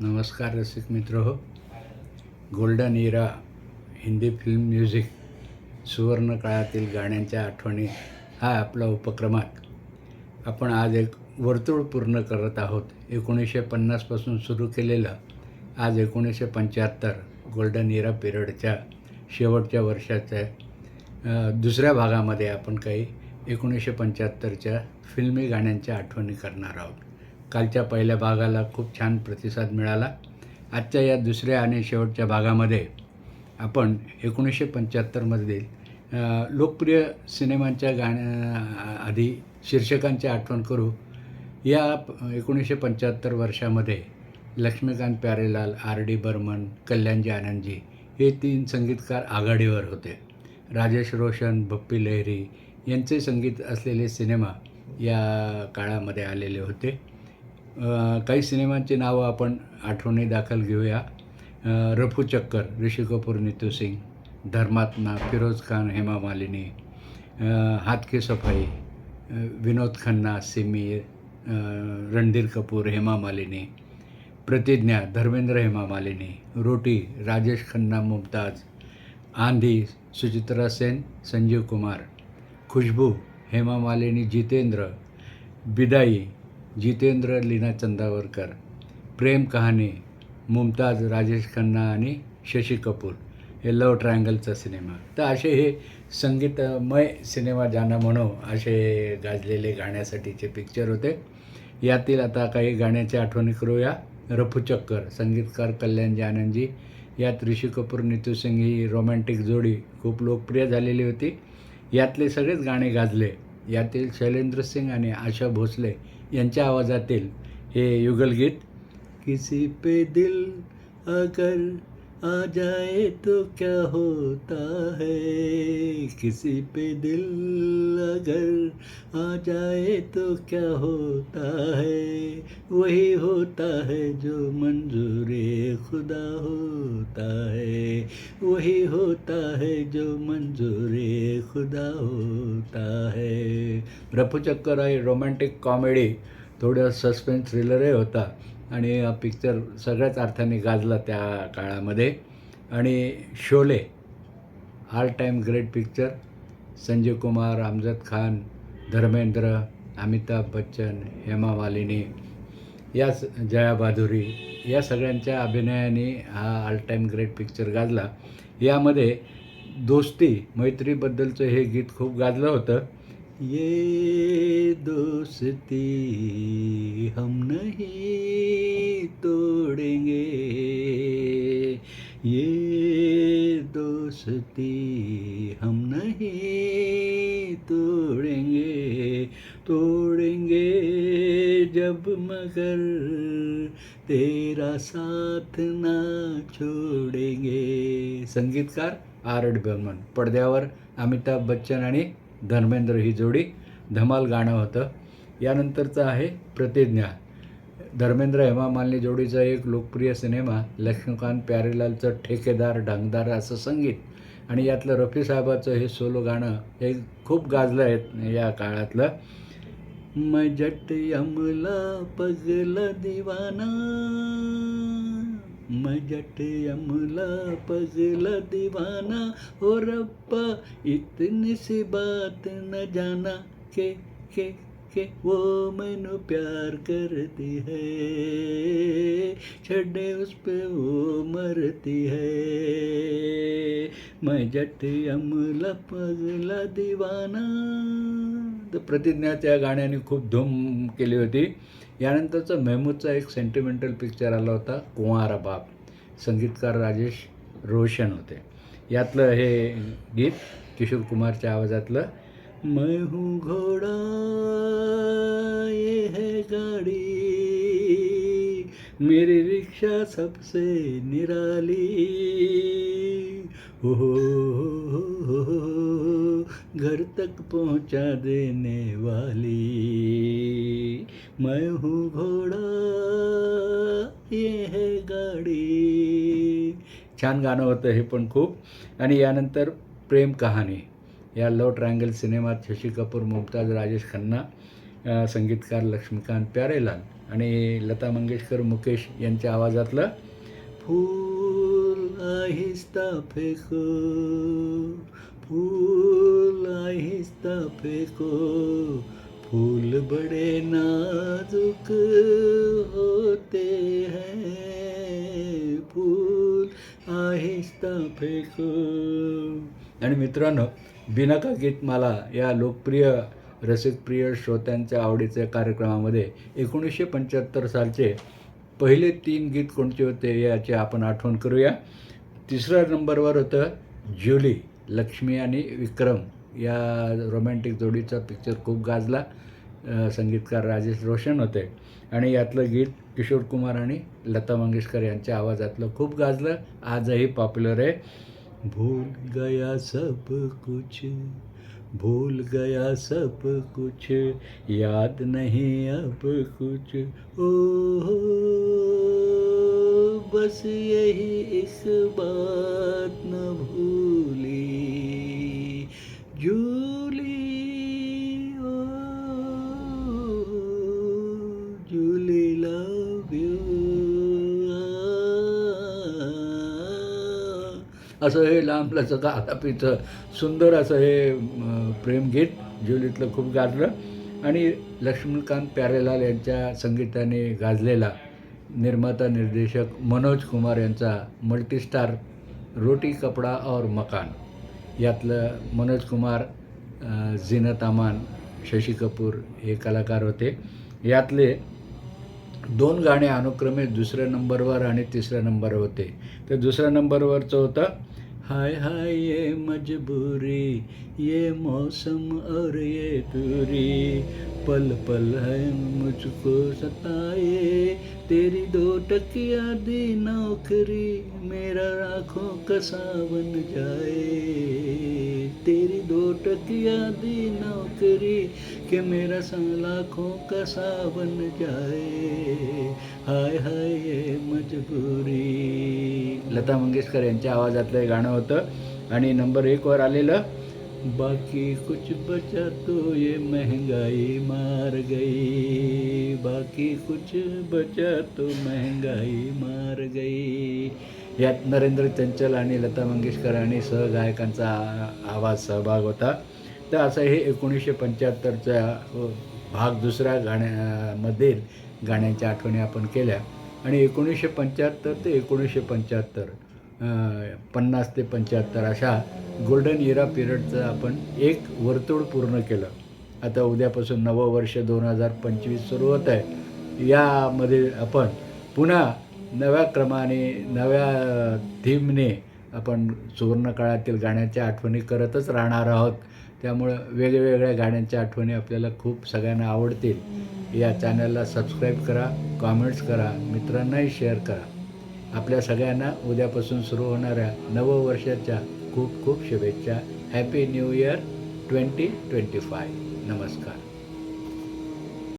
नमस्कार रसिक मित्र हो. Golden era Hindi film music सुवर्ण काळातील गाण्यांच्या आठवणी हा आपला उपक्रमात आपण आज एक वर्तुळ पूर्ण करत आहोत. एकोणीसशे पन्नासपासून सुरू केलेलं आज एकोणीसशे पंच्याहत्तर गोल्डन इरा पिरियडच्या शेवटच्या वर्षाच्या दुसऱ्या भागामध्ये आपण काही एकोणीसशे पंच्याहत्तरच्या फिल्मी गाण्यांच्या आठवणी करणार आहोत. कालच्या पहिल्या भागाला खूप छान प्रतिसाद मिळाला. आजच्या या दुसऱ्या आणि शेवटच्या भागामध्ये आपण एकोणीसशे पंच्याहत्तरमधील लोकप्रिय सिनेमांच्या गाण्या आधी शीर्षकांची आठवण करू. या एकोणीसशे पंच्याहत्तर वर्षामध्ये लक्ष्मीकांत प्यारेलाल आर डी बर्मन कल्याणजी आनंदजी हे तीन संगीतकार आघाडीवर होते. राजेश रोशन भप्पी लहरी यांचे संगीत असलेले सिनेमा या काळामध्ये आलेले होते. काही सिनेमांची नावं आपण आठवणी दाखल घेऊया. रफू चक्कर ऋषी कपूर नितू सिंग धर्मात्मा फिरोज खान हेमा मालिनी हातके की सफाई विनोद खन्ना सिमी रणधीर कपूर हेमा मालिनी प्रतिज्ञा धर्मेंद्र हेमा मालिनी रोटी राजेश खन्ना मुमताज आंधी सुचित्रा सेन संजीव कुमार खुशबू हेमा मालिनी जितेंद्र बिदाई जितेंद्र लीना चंदावरकर प्रेम कहाणी मुमताज राजेश खन्ना आणि शशी कपूर हे लव ट्रायंगलचा सिनेमा. तर असे हे संगीतमय सिनेमा जाणं म्हणू असे गाजलेले गाण्यासाठीचे पिक्चर होते. यातील आता काही गाण्याच्या आठवणी करूया. रफूचक्कर संगीतकार कल्याणजी आनंदजी यात ऋषी कपूर नीतू सिंग ही रोमॅन्टिक जोडी खूप लोकप्रिय झालेली होती. यातले सगळेच गाणे गाजले. यातील शैलेंद्र सिंग आणि आशा भोसले यांच्या आवाजातील हे युगलगीत किसी पे दिल अगर आ जाए तो क्या होता है? किसी पे दिल अगर आ जाए तो क्या होता है? वही होता है जो मंजूर खुदा होता है। वही होता है जो मंजूर खुदा होता है। रफूचक्कर आहे रोमॅन्टिक कॉमेडी थोडं सस्पेन्स थ्रिलरही होता. आणि हा पिक्चर सगळ्याच अर्थाने गाजला त्या काळामध्ये. आणि Sholay all time great picture Sanjay Kumar Amjad Khan Dharmendra Amitabh Bachchan Hema Malini या स- जया भादुरी या सगळ्यांच्या अभिनयाने हा ऑल टाईम ग्रेट पिक्चर गाजला. यामध्ये दोस्ती मैत्रीबद्दलचं हे गीत खूप गाजलं होतं. ये दोस्ती हम नहीं तोड़ेंगे. ये दोस्ती हम नहीं तोड़ेंगे तोड़ेंगे जब मगर तेरा साथ ना छोडेंगे। संगीतकार आर एड बर्मन पडद्यावर अमिताभ बच्चन आणि धर्मेंद्र ही जोडी धमाल गाणं होतं. यानंतरचं आहे प्रतिज्ञा. धर्मेंद्र हेमा मालिनी जोडीचा एक लोकप्रिय सिनेमा लक्ष्मीकांत प्यारेलालचं ठेकेदार ढंगदार असं संगीत आणि यातलं रफी साहेबाचं हे सोलो गाणं हे खूप गाजलं आहे या काळातलं. मजट यमला पगल दिवाना. मजट यमला पगल दिवाना. ओ रब्बा इतनी सी बात न जाना. के के के वो मैनू प्यार करती है। छड़े उस पे वो मरती है। मैं जट अमला पगला दीवाना। तर प्रतिज्ञाच्या गाण्याने खूप धूम केली होती. यानंतरचं मेहमूदचा एक सेंटिमेंटल पिक्चर आला होता कुंवारा बाप. संगीतकार राजेश रोशन होते. यातलं हे गीत किशोर कुमारच्या आवाजातलं मैं हूँ घोड़ा ये है गाड़ी। मेरी रिक्शा सबसे निराली। हो घर तक पहुंचा देने वाली। मैं हूँ घोड़ा ये है गाडी। छान गाणं होतं हे पण खूप. आणि यानंतर प्रेम कहाणी. या लव ट्रायंगल सिनेमात शशी कपूर मुमताज राजेश खन्ना संगीतकार लक्ष्मीकांत प्यारेलाल आणि लता मंगेशकर मुकेश यांच्या आवाजातलं फूल आहिस्ता फेको फूल आहिस्ता फेको फूल बड़े नाजुक होते हैं। फूल आहिस्ता फेको। आणि मित्रांनो बिनाका गीतमाला या लोकप्रिय रसिकप्रिय श्रोत्यांच्या आवडीच्या कार्यक्रमामध्ये एकोणीसशे पंच्याहत्तर सालचे पहिले तीन गीत कोणते होते याची आपण आठवण करूया. तिसऱ्या नंबरवर होतं ज्युली लक्ष्मी आणि विक्रम. या रोमॅन्टिक जोडीचा पिक्चर खूप गाजला. संगीतकार राजेश रोशन होते. आणि यातलं गीत किशोर कुमार आणि लता मंगेशकर यांच्या आवाजातलं खूप गाजलं. आजही पॉप्युलर आहे. भूल गया सब कुछ भूल गया सब कुछ याद नहीं अब कुछ। ओ बस यही इस बात असं हे लांब लचक सुंदर असं हे प्रेमगीत ज्युलीतलं खूप गाजलं. आणि लक्ष्मीकांत प्यारेलाल यांच्या संगीताने गाजलेला निर्माता निर्देशक मनोज कुमार यांचा मल्टीस्टार रोटी कपडा और मकान. यातलं मनोज कुमार अं, झीनत अमान शशी कपूर हे कलाकार होते. यातले दोन गाणे अनुक्रमे दुसऱ्या नंबरवर आणि तिसऱ्या नंबरवर होते. तर दुसऱ्या नंबरवरचं होतं हाय हाय ये मजबूरी, ये मौसम और ये दूरी। पल पल है मुझको सताए, तेरी दो टकिया दी नौकरी, मेरा आँखों का सावन जाए। तेरी दो टकिया दी नौकरी के मेरा सा लाखों का सावन जाए। हाय हाय ये मजबुरी। लता मंगेशकर यांच्या आवाजातलं हे गाणं होतं आणि नंबर एकवर आलेलं बाकी कुछ बचा तो ये महंगाई मार गई। बाकी कुछ बचा तो महंगाई मार गई। यात नरेंद्र चंचल आणि लता मंगेशकर आणि सहगायकांचा आवाज सहभाग होता. तर असं हे एकोणीसशे पंच्याहत्तरचा भाग दुसऱ्या गाण्यामध्ये गाण्यांच्या आठवणी आपण केल्या. आणि एकोणीसशे पंच्याहत्तर ते एकोणीसशे पंच्याहत्तर पन्नास ते पंच्याहत्तर अशा गोल्डन इरा पिरियडचं आपण एक वर्तुळ पूर्ण केलं. आता उद्यापासून नवं वर्ष दोन हजार पंचवीस सुरू होत आहे. यामध्ये आपण पुन्हा नव्या क्रमाने नव्या थीमने आपण सुवर्णकाळातील गाण्याच्या आठवणी करतच राहणार आहोत. त्यामुळं वेगवेगळ्या गाण्यांच्या आठवणी आपल्याला खूप सगळ्यांना आवडतील. या चॅनलला सबस्क्राईब करा कॉमेंट्स करा मित्रांनाही शेअर करा. आपल्या सगळ्यांना उद्यापासून सुरू होणाऱ्या नववर्षाच्या खूप खूप शुभेच्छा. Happy new year twenty twenty five. नमस्कार.